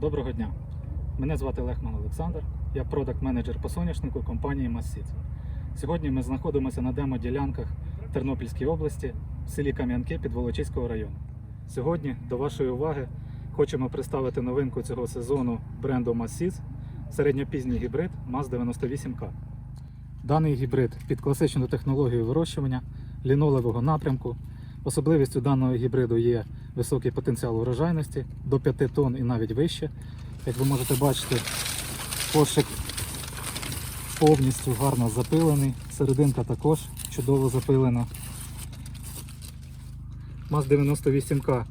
Доброго дня. Мене звати Лехман Олександр. Я продакт-менеджер по соняшнику компанії Массіц. Сьогодні ми знаходимося на демо-ділянках Тернопільській області в селі Кам'янки Підволочиського району. Сьогодні до вашої уваги хочемо представити новинку цього сезону бренду Massіц середньопізній гібрид МАЗ-98К. Даний гібрид під класичну технологію вирощування лінолевого напрямку. Особливістю даного гібриду є високий потенціал урожайності до 5 тонн і навіть вище. Як ви можете бачити, кошик повністю гарно запилений, серединка також чудово запилена. МАЗ-98К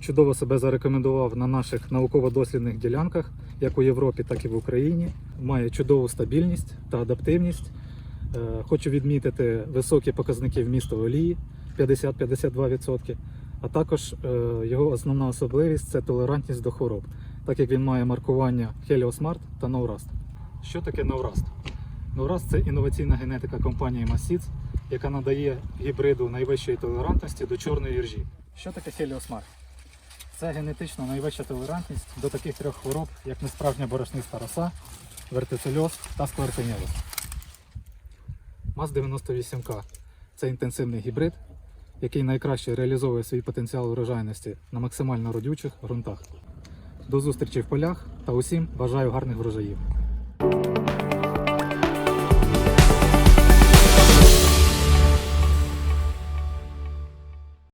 чудово себе зарекомендував на наших науково-дослідних ділянках, як у Європі, так і в Україні. Має чудову стабільність та адаптивність. Е, Хочу відмітити високі показники вмісту олії 50-52%, а також е, його основна особливість це толерантність до хвороб, так як він має маркування Heliosmart та Norast. Що таке Norast? Norast – це інноваційна генетика компанії Massits, яка надає гібриду найвищої толерантності до чорної іржі. Що таке Heliosmart? Це генетично найвища толерантність до таких трьох хвороб, як несправжня борошниста роса, вертицельоз та склертинєвис. МАЗ-98К це інтенсивний гібрид, який найкраще реалізовує свій потенціал врожайності на максимально родючих ґрунтах. До зустрічі в полях та усім бажаю гарних врожаїв.